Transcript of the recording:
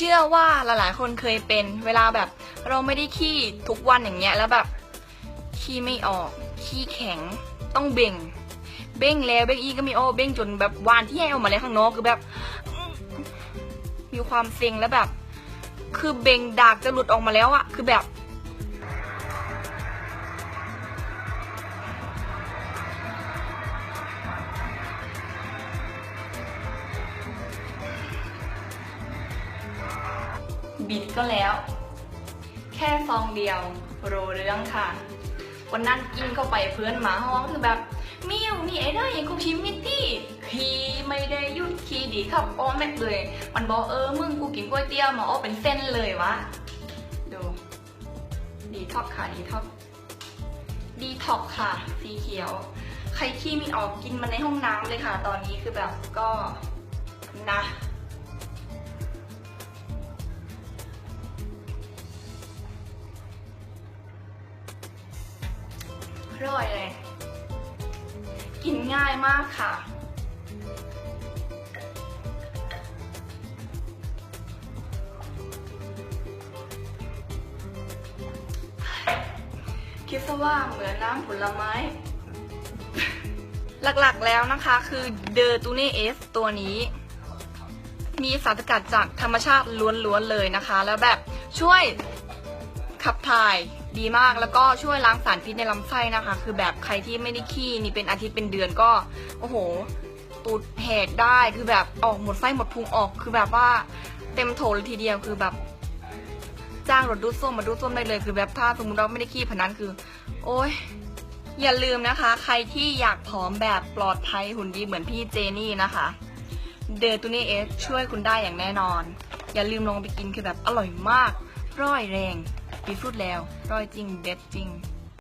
ชื่อว่าหลายๆ คนเคยเป็น เวลาแบบเราไม่ได้ขี้ทุกวันอย่างเงี้ยแล้วแบบขี้ไม่ออก ขี้แข็งต้องเบ่ง เบ่งแล้วเบ่งอีกก็มีโอ้เบ่งจนแบบวานที่ให้ออกมาเลยข้างนอกคือแบบ มีความเซ็งแล้วแบบ คือเบ่งดากจะหลุดออกมาแล้วอะคือแบบ บิดก็แล้ว แค่ซองเดียวโรเรื่องค่ะ วันนั้นกินเข้าไปเพื่อนหมาห้องคือแบบมิวมีไอ้เด้อยังกูชิมมิตตี้ขี่ไม่ได้ยุดขี่ดีครับอ้อแม็กเลย มันบอกเออมึงกูกินก๋วยเตี๋ยวหมาอ้อเป็นเส้นเลยวะดูดีท็อกค่ะดีท็อกดีท็อกค่ะ สีเขียว ใครขี้มีออกกินมันในห้องน้ำเลยค่ะ ตอนนี้คือแบบก็นะ ร่อยเลย กินง่ายมากค่ะ คิดซะว่าเหมือนน้ำผลไม้ หลักๆแล้วนะคะคือเดอร์ตูเนเอสตัวนี้ มีสารสกัดจากธรรมชาติล้วนๆเลยนะคะ แล้วแบบช่วยขับถ่าย ดีมากแล้วก็ช่วยล้างสารพิษในลำไส้นะคะ คือแบบใครที่ไม่ได้ขี้นี่เป็นอาทิตย์เป็นเดือนก็ โอ้โหตูดแหกได้คือแบบออกหมดไส้หมดพุงออกคือแบบว่าเต็มโถเลยทีเดียวคือแบบ จ้างรถดูดส้วมมาดูดส้วมได้เลยคือแบบถ้าสมมติเราไม่ได้ขี้พนันคือ โอ้ยอย่าลืมนะคะ ใครที่อยากผอมแบบปลอดภัยหุ่นดีเหมือนพี่เจนี่นะคะเดอร์ตูนี่เอสช่วยคุณได้อย่างแน่นอน อย่าลืมลองไปกินคือแบบอร่อยมาก ร่อยแรง ปีฟุดแล้วรอยจริงเด็ดจริง